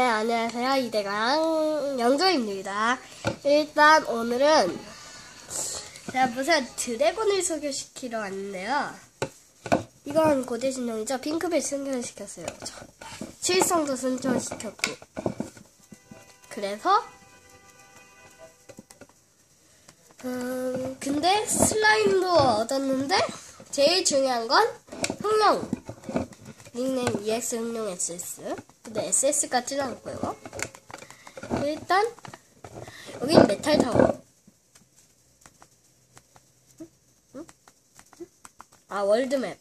네, 안녕하세요. 이대강 영조입니다. 일단 오늘은 제가 무슨 드래곤을 소개시키러 왔는데요. 이건 고대신용이죠. 핑크벨 승천시켰어요. 저. 실성도 승천시켰고. 그래서 음, 근데 슬라임도 얻었는데 제일 중요한 건 흑룡. 닉네임 EX 흑룡 SS. 근데 SS 같지는 않고요. 일단 여긴 메탈 타워. 아 월드맵.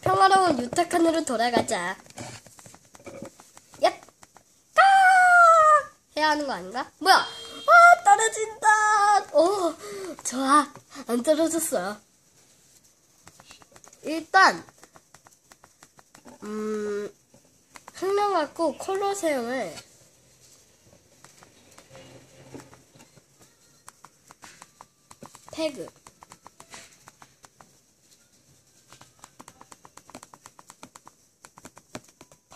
평화로운 유타칸으로 돌아가자. 얍! 까! 해야 하는 거 아닌가? 뭐야? 아 떨어진다. 오 좋아 안 떨어졌어요. 일단 음 흑룡 갖고 콜로세움을. 태그.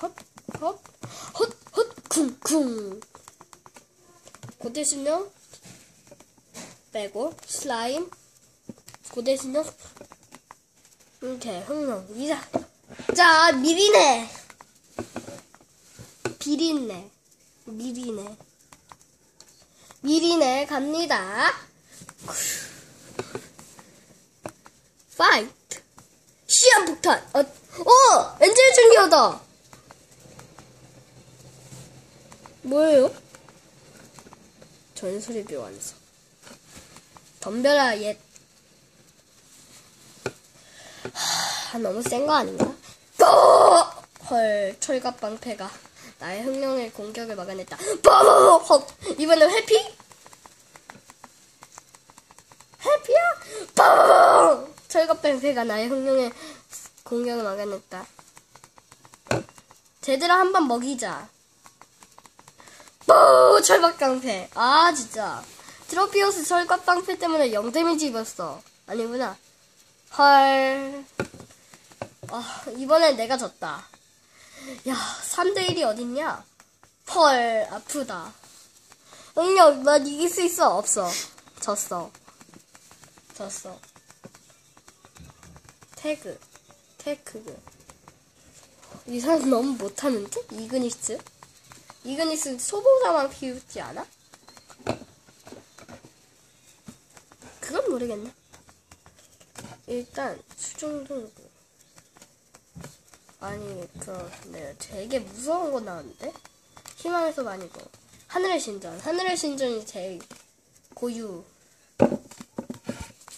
헛헛 헛헛 쿵쿵. 고대신용 빼고 슬라임. 고대신용 이렇게 흑룡. 이자 자 미리네 비린내 미리네. 미리네 갑니다. 파이트 시한폭탄. 어, 어 엔젤 중기어다. 뭐예요? 전술의 묘완성 덤벼라 옛. 하, 너무 센 거 아닌가? 또! 헐 철갑 방패가 나의 흑룡의 공격을 막아냈다. 빠바바 헛! 이번엔 회피? 회피야? 빠바바 철갑 방패가 나의 흑룡의 공격을 막아냈다. 제대로 한 번 먹이자. 뽀! 철갑 방패. 아 진짜. 트로피오스 철갑 방패 때문에 0 데미지 입었어. 아니구나. 헐. 아, 이번엔 내가 졌다 야 3대1이 어딨냐? 헐 아프다. 응력 난 이길 수 있어. 없어. 졌어. 졌어. 태그. 태그. 이 사람 너무 못하는데? 이그니스? 이그니스 소보자만 피우지 않아? 그건 모르겠네. 일단 수중 아니 그 네, 되게 무서운 거 나왔는데? 희망에서 많이 고 하늘의 신전. 하늘의 신전이 제일 고유.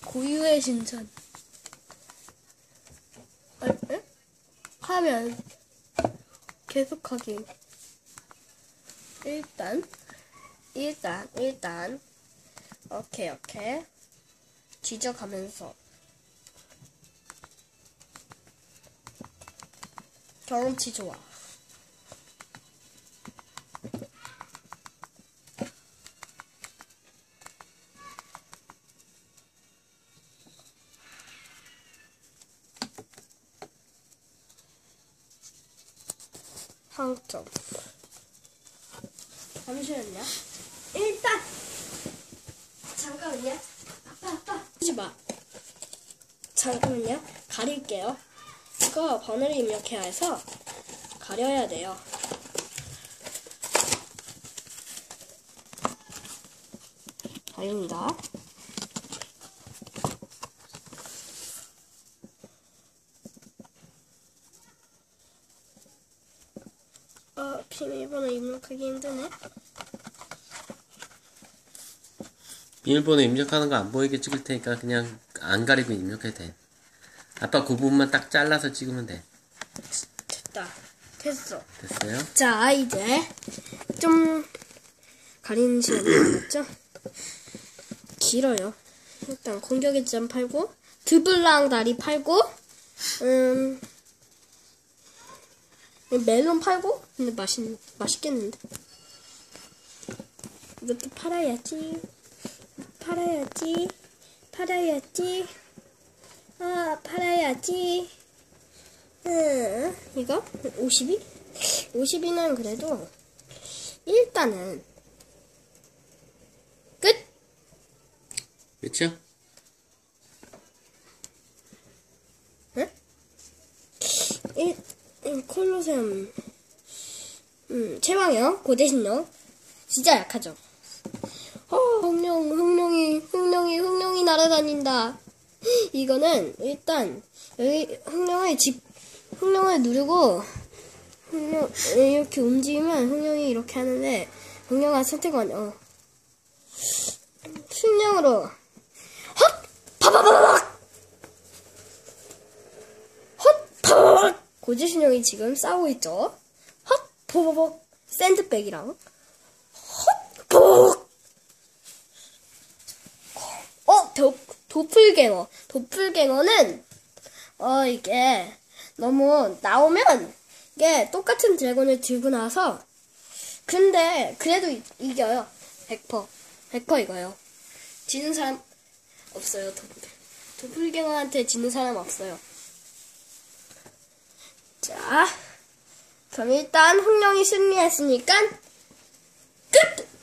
고유의 신전. 아, 에? 하면. 계속하기. 일단 일단 일단. 오케이 오케이. 뒤져가면서 경험치 좋아. 항점. 잠시만요. 일단 잠깐만요. 아빠 아빠 하지 마. 잠깐만요. 가릴게요. 이거 번호를 입력해야 해서 가려야 돼요. 가립니다. 어, 비밀번호 입력하기 힘드네. 비밀번호 입력하는 거 안 보이게 찍을 테니까 그냥 안 가리고 입력해도 돼. 아빠 그 부분만 딱 잘라서 찍으면 돼. 됐다. 됐어. 됐어요? 자, 이제 좀 가리는 시간이 남았죠? 길어요. 일단 공격의 점 팔고 드블랑 다리 팔고 음 멜론 팔고 근데 맛있 맛있겠는데 이것도 팔아야지 팔아야지 팔아야지 아 팔아야지 응 이거 50이 50이는 그래도 일단은 끝. 그쵸? 일, 일 콜로세움. 음, 최방역, 고대신역. 진짜 약하죠. 어, 흑룡, 흑룡이, 흑룡이, 흑룡이 날아다닌다. 이거는, 일단, 여기, 흑룡을 집, 흑룡을 누르고, 흑룡, 이렇게 움직이면 흑룡이 이렇게 하는데, 흑룡아 선택 완료. 흑룡으로, 헛! 파바바박! 헛! 파바박! 고지신형이 지금 싸우고 있죠? 헛! 포버벅! 샌드백이랑, 헛! 포벅! 어, 도, 도플갱어. 도플갱어는, 어, 이게, 너무, 나오면, 이게 똑같은 드래곤을 들고 나서, 근데, 그래도 이, 이겨요. 100%. 100% 이거요. 지는 사람, 없어요, 도플. 도플갱어한테 지는 사람 없어요. 자, 그럼 일단, 흥룡이 승리했으니까, 끝!